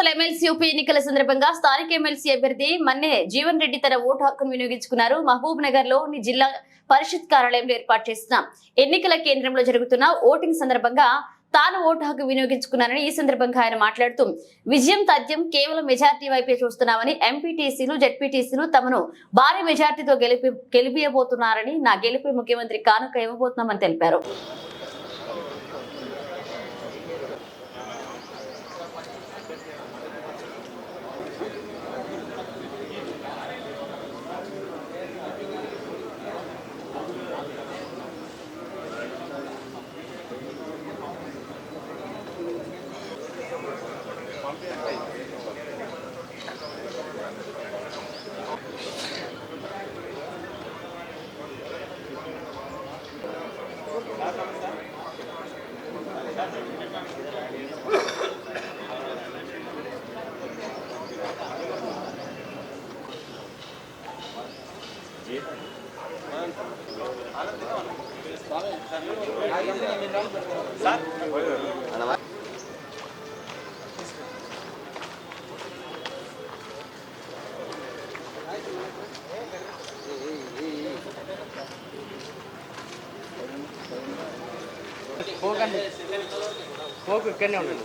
ఉప ఎన్నికల సందర్భంగా స్థానిక ఎమ్మెల్సీ అభ్యర్థి మన్నే జీవన్ రెడ్డి తన ఓటు హక్కును వినియోగించుకున్నారు. మహబూబ్ నగర్లోని జిల్లా పరిషత్ కార్యాలయంలో ఏర్పాటు చేసిన ఎన్నికల కేంద్రంలో జరుగుతున్న ఓటింగ్ సందర్భంగా తాను ఓటు హక్కు వినియోగించుకున్నానని ఈ సందర్భంగా ఆయన మాట్లాడుతూ విజయం తథ్యం కేవలం మెజార్టీ వైపే చూస్తున్నామని ఎంపీటీసీలు జడ్పీటీసీలు తమను భారీ మెజార్టీతో గెలిపి గెలిపియబోతున్నారని నా గెలుపు ముఖ్యమంత్రి కానుక ఇవ్వబోతున్నామని తెలిపారు. పోకండి. పోకు ఇక్కడనే ఉండండి.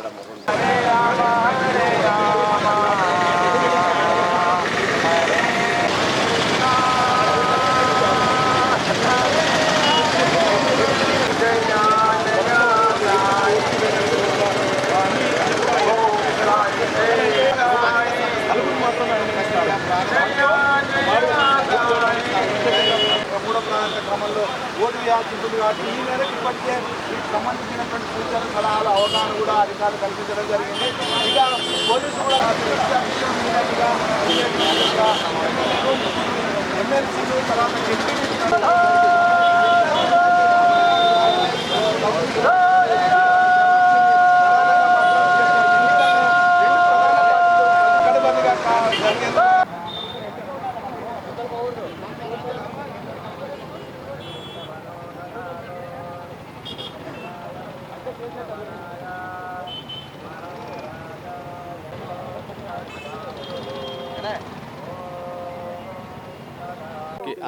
era morrón. ఓటు ఉంటుంది కాబట్టి ఈ మేరకు ఇప్పటికే వీటికి సంబంధించినటువంటి సూచనలు సలహాలు అవగాహన కూడా అధికారులు కల్పించడం జరిగింది. ఇక పోలీసు కూడా ఎమ్మెల్సీలు తర్వాత ఎంపీ జరిగింది.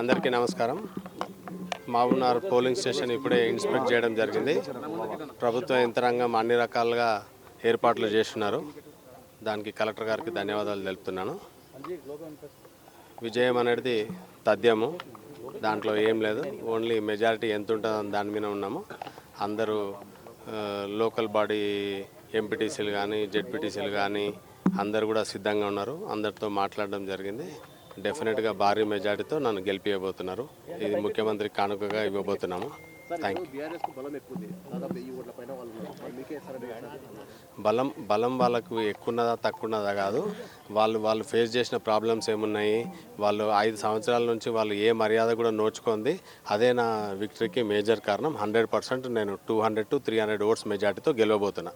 అందరికీ నమస్కారం. మావునార్ పోలింగ్ స్టేషన్ ఇప్పుడే ఇన్స్పెక్ట్ చేయడం జరిగింది. ప్రభుత్వ యంత్రాంగం అన్ని రకాలుగా ఏర్పాట్లు చేస్తున్నారు. దానికి కలెక్టర్ గారికి ధన్యవాదాలు తెలుపుతున్నాను. విజయం అనేది తథ్యము. దాంట్లో ఏం లేదు. ఓన్లీ మెజారిటీ ఎంత ఉంటుందో దాని మీద ఉన్నాము. అందరూ లోకల్ బాడీ ఎంపీటీసీలు కానీ జెడ్పీటీసీలు కానీ అందరు కూడా సిద్ధంగా ఉన్నారు. అందరితో మాట్లాడడం జరిగింది. డెఫినెట్గా భారీ మెజారిటీతో నన్ను గెలిపియబోతున్నారు. ఇది ముఖ్యమంత్రి కానుకగా ఇవ్వబోతున్నాము. బలం బలం వాళ్ళకు ఎక్కువ ఉన్నదా తక్కువ ఉన్నదా కాదు. వాళ్ళు వాళ్ళు ఫేస్ చేసిన ప్రాబ్లమ్స్ ఏమున్నాయి? వాళ్ళు ఐదు సంవత్సరాల నుంచి వాళ్ళు ఏ మర్యాద కూడా నోచుకుంది. అదే నా విక్టరీకి మేజర్ కారణం. హండ్రెడ్ పర్సెంట్ నేను two hundred to three hundred votes మెజార్టీతో గెలవబోతున్నా.